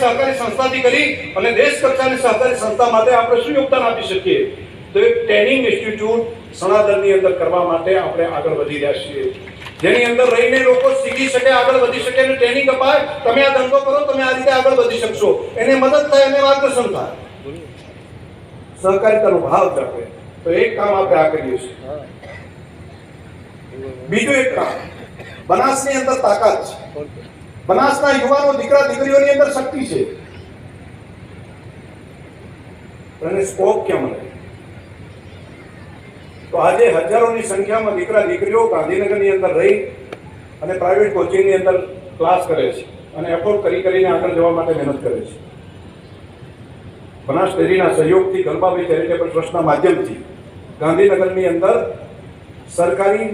સહકારી સંસ્થાથી કરી અને દેશ કક્ષાની સહકારી સંસ્થા માટે આપણે શું યોગદાન આપી શકીએ? તો એક ટ્રેનિંગ ઇન્સ્ટિટ્યૂટ સણાદરની અંદર કરવા માટે આપણે આગળ વધી રહ્યા છીએ. જેની અંદર રહીને લોકો શીખી શકે, આગળ વધી શકે અને ટ્રેનિંગ અપાય. તમે આ ધંધો કરો, તમે આ રીતે આગળ વધી શકશો. એને મદદ થાય અને માર્ગદર્શન થાય. સહકારિતાનો ભાવ જાગે તો એક કામ આપણે આ કરીએ છીએ. બીજું એક કામ. બનાસની અંદર તાકાત છે. બનાસના યુવાનો દીકરા દીકરીઓની શક્તિ છે. પણ એને સ્કોપ ક્યાં મળે? તો આજે હજારોની સંખ્યામાં દીકરા દીકરીઓ ગાંધીનગરની અંદર રહી અને પ્રાઇવેટ કોચિંગની અંદર ક્લાસ કરે છે અને એફોર્ડ કરી કરીને આગળ જવા માટે મહેનત કરે છે. બનાસ ડેરીના સહયોગથી ગરબાભાઈ ચેરિટેબલ ટ્રસ્ટના માધ્યમથી ગાંધીનગરની અંદર સરકારી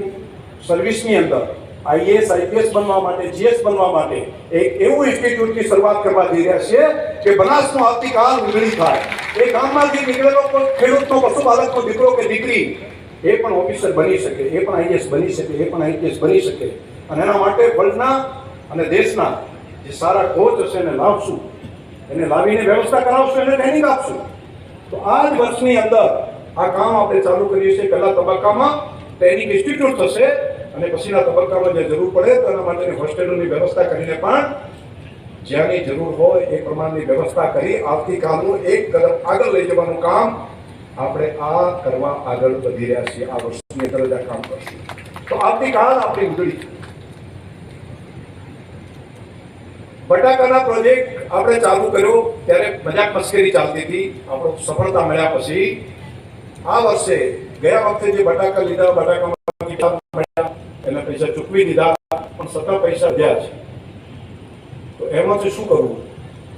સર્વિસની અંદર આઈએએસ, આઈપીએસ બનવા માટે, જીએસ બનવા માટે એક એવું ઇન્સ્ટિટ્યૂટની શરૂઆત કરવા જઈ રહ્યા છે કે બનાસનો આવતીકાલ ઉજળી થાય. એ ગામમાંથી નીકળેલો પણ ખેડૂતનો પશુપાલકનો દીકરો કે દીકરી, એ પણ ઓફિસર બની શકે, એ પણ આઈએએસ બની શકે, એ પણ આઈપીએસ બની શકે. અને એના માટે વર્લ્ડના અને દેશના જે સારા કોચ હશે એને લાવશું. એને લાવીને વ્યવસ્થા કરાવશું, એને ટ્રેનિંગ આપશું. તો આ જ વર્ષની અંદર આ કામ આપણે ચાલુ કરીએ છીએ. પહેલા તબક્કામાં ટ્રેનિંગ ઇન્સ્ટિટ્યૂટ થશે. અને પછીના તબક્કામાં જે જરૂર પડે તો એના માટેની હોસ્ટેલોની વ્યવસ્થા કરીને પણ જ્યાંની જરૂર હોય એ પ્રમાણની વ્યવસ્થા કરી આવતીકાલનું એક કદમ આગળ લઈ જવાનું કામ આપણે આ કરવા આગળ વધી રહ્યા છીએ. આ વર્ષની અંદર જ આ કામ કરશું. તો આવતીકાલ આપણી ઉજળી. બટાકાના પ્રોજેક્ટ આપણે ચાલુ કર્યો ત્યારે મજાક મસ્કરી ચાલતી હતી. આપણો સફળતા મળ્યા પછી આ વર્ષે ગયા વખતે જે બટાકા લીધા, બટાકામાં પૈસા ચૂકવી દીધા, પણ સતત પૈસા વધ્યા છે. તો એમાંથી શું કરવું?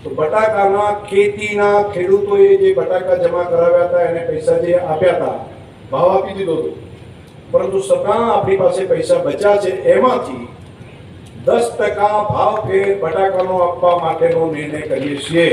તો બટાકાના ખેતીના ખેડૂતોએ જે બટાકા જમા કરાવ્યા હતા, એને પૈસા જે આપ્યા હતા, ભાવ આપી દીધો હતો. પરંતુ સતા આપણી પાસે પૈસા બચ્યા છે. એમાંથી દસ ટકા ભાવ કે બટાકાનો આપવા માટેનો નિર્ણય કરીએ છીએ.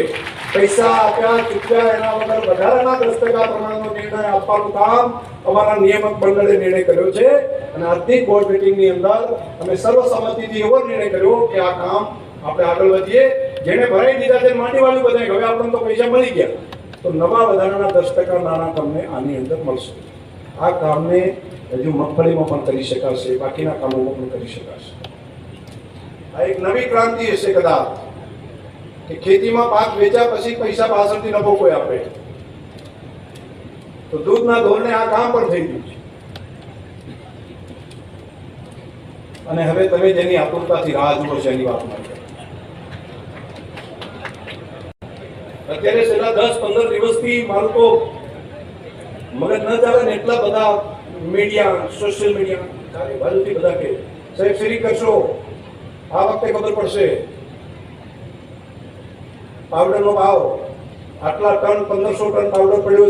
પૈસા આપ્યા, ચૂક્યા, એના વગર વધારાના દસ ટકા પ્રમાણનો નિર્ણય આપવાનું કામ અમારા નિયામક મંડળે નિર્ણય કર્યો છે. અને આજની બોર્ડ મિટિંગની અંદર અમે સર્વસંમતિથી એવો નિર્ણય કર્યો કે આ કામ આપણે આગળ વધીએ. જેને ભરાઈ દીધા તે માંડી વાળું બધાય. હવે આપણને તો પૈસા મળી ગયા. તો નવા વધારાના દસ ટકા નાણાં તમને આની અંદર મળશે. આ કામને હજુ મગફળીમાં પણ કરી શકાશે, બાકીના કામોમાં પણ કરી શકાશે. આ એક નવી ક્રાંતિ હશે કદાચ. કે ખેતીમાં પાક વેચ્યા પછી પૈસા પાછળથી નફો કોઈ આપે. તો દૂધના ધોરણે આ કામ પણ થઈ ગયું છે. અને હવે તમે જેની આતુરતાથી રાહ જુઓ છો એની વાત માટે અત્યારે છેલ્લા દસ પંદર દિવસથી મારું તો મગજ ન ચાલે ને એટલા બધા મીડિયા સોશિયલ મીડિયા બાજુથી બધા કે, સાહેબ શ્રી કરશો? આ વખતે ખબર પડશે. પાવડરનો ભાવ આટલા ટન પંદરસો ટન પાવડર પડ્યો